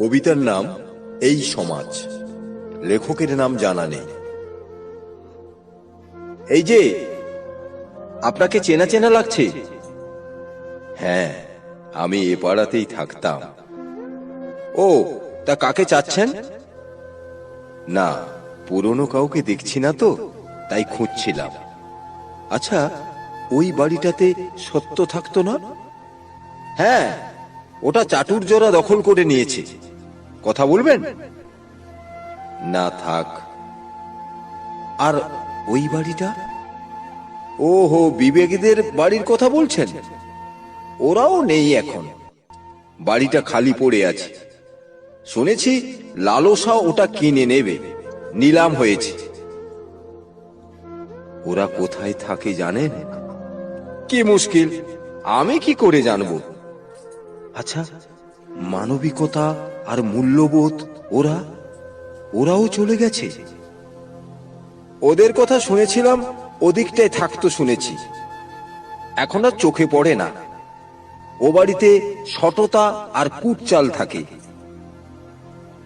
কবিতার নাম এই সমাজ। লেখকের নাম জানা নেই। এই যে, আপনাকে চেনা চেনা লাগছে? হ্যাঁ আমি এ পাড়াতেই থাকতাম। ও, তা কাকে চাচ্ছেন? না, পুরনো কাউকে দেখছি না তো, তাই খুঁজছিলাম। আচ্ছা ওই বাড়িটাতে সত্য থাকতো না? হ্যাঁ ওটা চাটুর জোড়া দখল করে নিয়েছে। কথা বলবেন? না থাক। আর ওই বাড়িটা? ওহো, বিবেকদের বাড়ির কথা বলছেন? ওরাও নেই এখন। বাড়িটা খালি পড়ে আছে। শুনেছি লালসা ওটা কিনে নেবে। নিলাম হয়েছে। ওরা কোথায় থাকে জানেন? কি মুশকিল। আমি কি করে জানব? আচ্ছা মানবিকতা আর মূল্যবোধ ওরা, ওরাও চলে গেছে। ওদের কথা শুনেছিলাম, ওদিকটায় থাকতো শুনেছি। এখন আর চোখে পড়ে না। ও বাড়িতে সততা আর কুটচাল থাকে।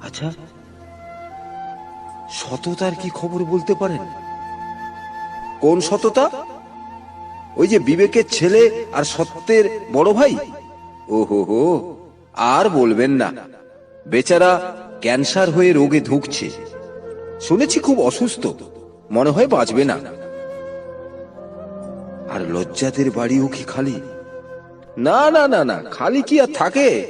আচ্ছা সততার কি খবর বলতে পারেন? কোন সততা? ওই যে বিবেকের ছেলে আর সত্যের বড় ভাই? ওহো হো আর বলবেন না। বেচারা ক্যান্সার হয়ে রোগে ধুকছে। শুনেছি খুব অসুস্থ। মনে হয় বাঁচবে না। আর লজ্জাদের বাড়িও কি খালি? না না না না, খালি কি আর থাকে?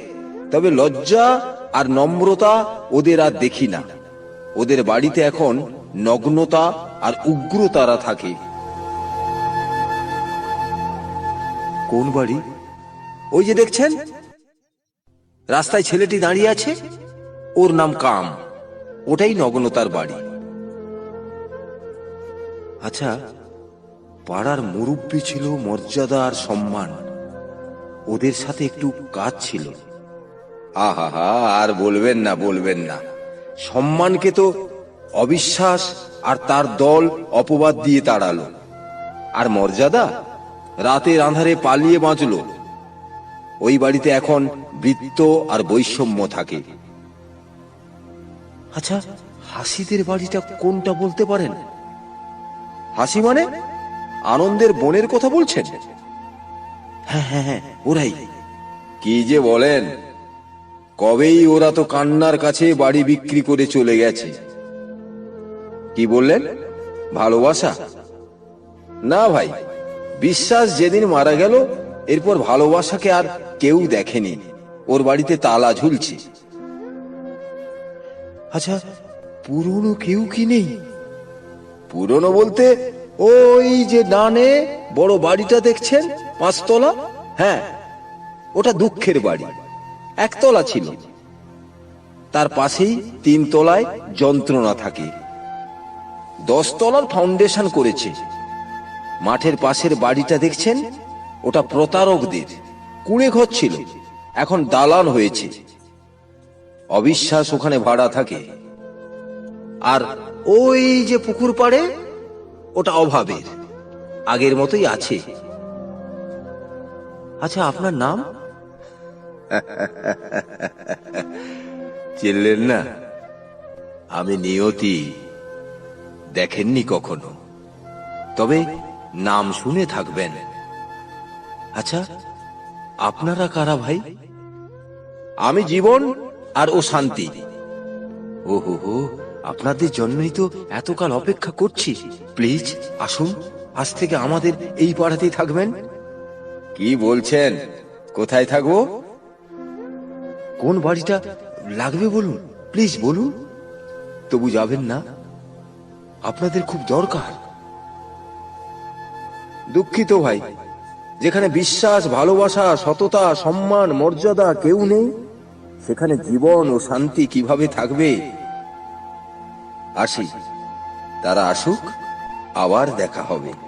তবে লজ্জা আর নম্রতা ওদের আর দেখি না। ওদের বাড়িতে এখন নগ্নতা আর উগ্রতারা থাকে। কোন বাড়ি? ওই যে দেখছেন? রাস্তায় ছেলেটি দাঁড়িয়ে আছে। ওর নাম কাম। ওটাই নগ্নতার বাড়ি। আচ্ছা পাড়ার মুরব্বী ছিল মর্যাদা আর সম্মান। ওদের সাথে একটু কাজ ছিল। আহা হা আর বলবেন না বলবেন না। সম্মানকে তো অবিশ্বাস আর তার দল অপবাদ দিয়ে তাড়ালো। আর মর্যাদা, রাতের আঁধারে পালিয়ে বাঁচলো। ওই বাড়িতে এখন বৃত্ত আর বৈষম্য থাকে। আচ্ছা হাসিদের বাড়িটা কোনটা বলতে পারেন? হাসি মানে? আনন্দের বোনের কথা বলছেন? হ্যাঁ হ্যাঁ হ্যাঁ ওরাই। কি যে বলেন? কবেই ওরা তো কান্নার কাছে বাড়ি বিক্রি করে চলে গেছে। কি বললেন? ভালোবাসা? না ভাই বিশ্বাস যেদিন মারা গেল এরপর ভালোবাসাকে আর কেউ দেখেনি। ওর বাড়িতে তালা ঝুলছে। আচ্ছা পুরনো কেউ কি নেই? পুরনো বলতে ওই যে ডানে বড় বাড়িটা দেখছেন? পাঁচতলা? হ্যাঁ ওটা দুঃখের বাড়ি। একতলা ছিল। তার পাশেই তিন তলায় যন্ত্রণা থাকে। দশতলার ফাউন্ডেশন করেছে। মাঠের পাশের বাড়িটা দেখছেন? ওটা প্রতারকদের কুড়ে ঘর ছিল। এখন দালান হয়েছে। অবিশ্বাস ওখানে ভাড়া থাকে। আর ওই যে পুকুর পাড়ে, ওটা অভাবের। আগের মতোই আছে। আচ্ছা আপনার নাম? চিনলেন না? আমি নিয়তি দেখেননি কখনো। তবে নাম শুনে থাকবেন। আচ্ছা আপনারা কারা ভাই? আমি জীবন আর ও শান্তি। ও হো হো আপনাদের জন্যই তো এতকাল অপেক্ষা করছি। প্লিজ আসুন আজ থেকে আমাদের এই পাড়াতেই থাকবেন। কি বলছেন? কোথায় থাকব? কোন বাড়িটা লাগবে বলুন? প্লিজ বলুন। তবু যাবেন না। আপনাদের খুব দরকার। দুঃখিত ভাই। যেখানে বিশ্বাস, ভালোবাসা, সততা, সম্মান, মর্যাদা কেউ নেই, সেখানে জীবন ও শান্তি কীভাবে থাকবে? আসি। তারা আসুক, আবার দেখা হবে।